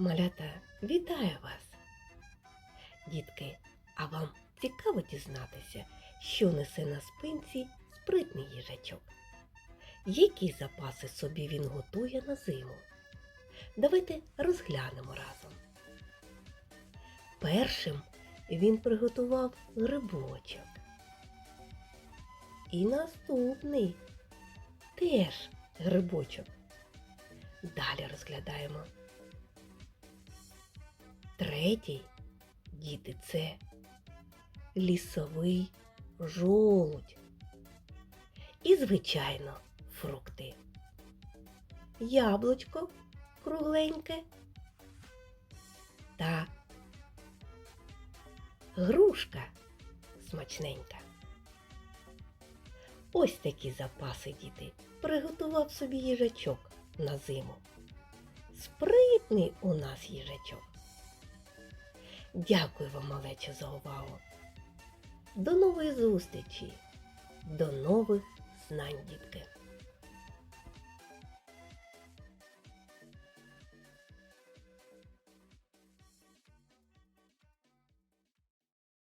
Малята, вітаю вас! Дітки, а вам цікаво дізнатися, що несе на спинці спритний їжачок? Які запаси собі він готує на зиму? Давайте розглянемо разом. Першим він приготував грибочок. І наступний теж грибочок. Далі розглядаємо. Третій, діти, це лісовий жолудь. І, звичайно, фрукти. Яблучко кругленьке та грушка смачненька. Ось такі запаси, діти, приготував собі їжачок на зиму. Спритний у нас їжачок. Дякую вам, малече, за увагу. До нової зустрічі, до нових знань, дітки.